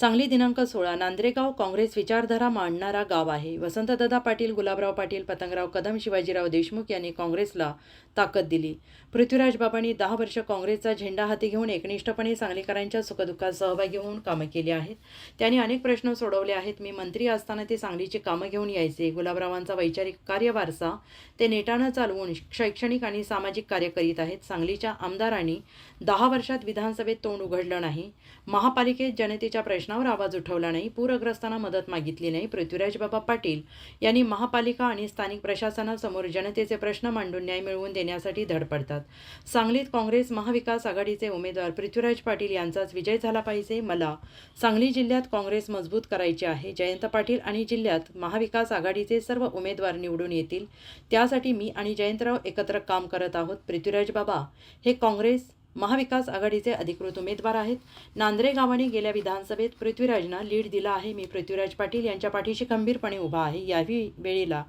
सांगली दिनांक सोळा नांद्रेगाव काँग्रेस विचारधारा मांडणारा गाव आहे. वसंतदादा पाटील गुलाबराव पाटील पतंगराव कदम शिवाजीराव देशमुख यांनी काँग्रेसला ताकद दिली. पृथ्वीराज बाबांनी दहा वर्ष काँग्रेसचा झेंडा हाती घेऊन एकनिष्ठपणे सांगलीकरांच्या सुखदुःखात सहभागी होऊन कामं केली आहेत. त्यांनी अनेक प्रश्न सोडवले आहेत. मी मंत्री असताना ते सांगलीची कामं घेऊन यायचे. गुलाबरावांचा वैचारिक कार्यवारसा ते नेटानं चालवून शैक्षणिक आणि सामाजिक कार्य करीत आहेत. सांगलीच्या आमदारांनी दहा वर्षात विधानसभेत तोंड उघडलं नाही. महापालिकेत जनतेच्या प्रश्न प्रश्नावर आवाज उठवला नाही पूरग्रस्तांना मदत मागितली नाही पृथ्वीराज बाबा पाटील यांनी महापालिका आणि स्थानिक प्रशासनासमोर जनतेचे प्रश्न मांडून न्याय मिळवून देण्यासाठी धडपडतात सांगलीत काँग्रेस महाविकास आघाडीचे उमेदवार पृथ्वीराज पाटील यांचाच विजय झाला पाहिजे? मला सांगली जिल्ह्यात काँग्रेस मजबूत करायची आहे जयंत पाटील आणि जिल्ह्यात महाविकास आघाडीचे सर्व उमेदवार निवडून येतील. त्यासाठी मी आणि जयंतराव एकत्र काम करत आहोत. पृथ्वीराज बाबा हे काँग्रेस महाविकास आघाडीचे अधिकृत उमेदवार आहेत. नांद्रे गावाने गेल्या विधानसभेत पृथ्वीराजना लीड दिला आहे. मी पृथ्वीराज पाटील यांच्या पाठीशी खंबीरपणे उभा आहे. याही वेळेला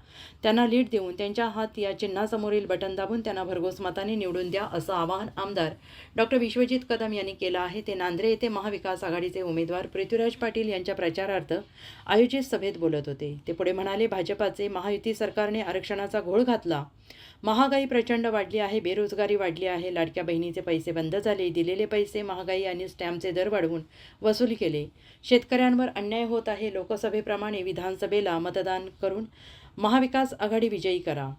त्यांना लीड देऊन त्यांच्या हात या चिन्हासमोरील बटन दाबून त्यांना भरघोस मताने निवडून द्या असं आवाहन आमदार डॉक्टर विश्वजित कदम यांनी केलं आहे. ते नांद्रे येथे महाविकास आघाडीचे उमेदवार पृथ्वीराज पाटील यांच्या प्रचारार्थ आयोजित सभेत बोलत होते. ते पुढे म्हणाले भाजपाचे महायुती सरकारने आरक्षणाचा घोळ घातला. महागाई प्रचंड वाढली आहे बेरोजगारी वाढली आहे लाडक्या बहिणीचे पैसे बंद झाले दिलेले पैसे महागाई आणि स्टॅम्पचे दर वाढवून वसूल केले. शेतकऱ्यांवर अन्याय होत आहे लोकसभेप्रमाणे विधानसभेला मतदान करून महाविकास आघाडी विजयी करा.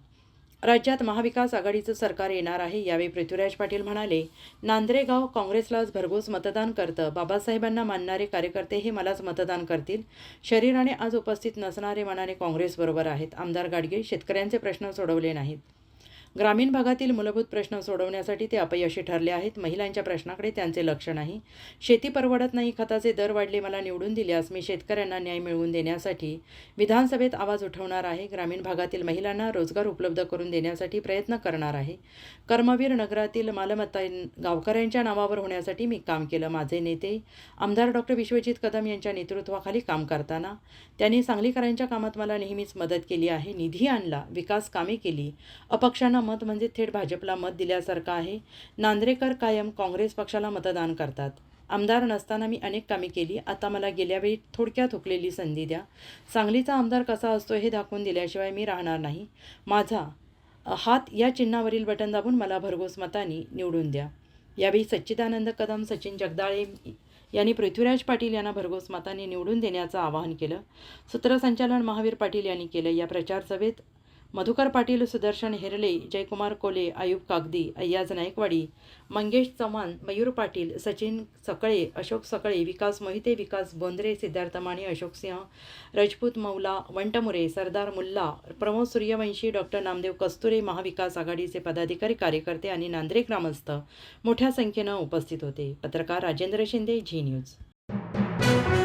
राज्यात महाविकास आघाडीचं सरकार येणार आहे यावेळी पृथ्वीराज पाटील म्हणाले नांद्रेगाव काँग्रेसलाच भरघोस मतदान करतं. बाबासाहेबांना मानणारे कार्यकर्ते हे मलाच मतदान करतील. शरीराने आज उपस्थित नसणारे मनाने काँग्रेसबरोबर आहेत. आमदार गाडगे शेतकऱ्यांचे प्रश्न सोडवले नाहीत. ग्रामीण भागातील मूलभूत प्रश्न सोडवण्यासाठी ते अपयशी ठरले आहेत. महिलांच्या प्रश्नाकडे त्यांचे लक्ष नाही. शेती परवडत नाही. खताचे दर वाढले. मला निवडून दिल्यास मी शेतकऱ्यांना न्याय मिळवून देण्यासाठी विधानसभेत आवाज उठवणार आहे. ग्रामीण भागातील महिलांना रोजगार उपलब्ध करून देण्यासाठी प्रयत्न करणार आहे. कर्मवीर नगरातील मालमत्ता गावकऱ्यांच्या नावावर होण्यासाठी मी काम केलं. माझे नेते आमदार डॉक्टर विश्वजित कदम यांच्या नेतृत्वाखाली काम करताना त्यांनी सांगलीकरांच्या कामात मला नेहमीच मदत केली आहे. निधी आणला. विकास कामे केली. अपक्षांना मत म्हणजे थेट भाजपला मत दिल्यासारखं आहे. नांद्रेकर कायम काँग्रेस पक्षाला मतदान करतात. आमदार नसताना मी अनेक कामे केली. आता मला गेल्यावेळी थोडक्यात हुकलेली संधी द्या. सांगलीचा आमदार कसा असतो हे दाखवून दिल्याशिवाय मी राहणार नाही. माझा हात या चिन्हावरील बटन दाबून मला भरघोस मतांनी निवडून द्या. यावेळी सच्चिदानंद कदम सचिन जगदाळे यांनी पृथ्वीराज पाटील यांना भरघोस मतांनी निवडून देण्याचं आवाहन केलं. सूत्रसंचालन महावीर पाटील यांनी केलं. या प्रचारसभेत मधुकर पाटील सुदर्शन हेरले जयकुमार कोले आयुब कागदी अय्याज नायकवाडी मंगेश चव्हाण मयूर पाटील सचिन सकळे अशोक सकळे विकास मोहिते विकास बोंद्रे सिद्धार्थ माने अशोक सिंह रजपूत मौला वंटमुरे सरदार मुल्ला प्रमोद सूर्यवंशी डॉक्टर नामदेव कस्तुरे महाविकास आघाडीचे पदाधिकारी कार्यकर्ते आणि नांद्रे ग्रामस्थ मोठ्या संख्येनं उपस्थित होते. पत्रकार राजेंद्र शिंदे झी न्यूज.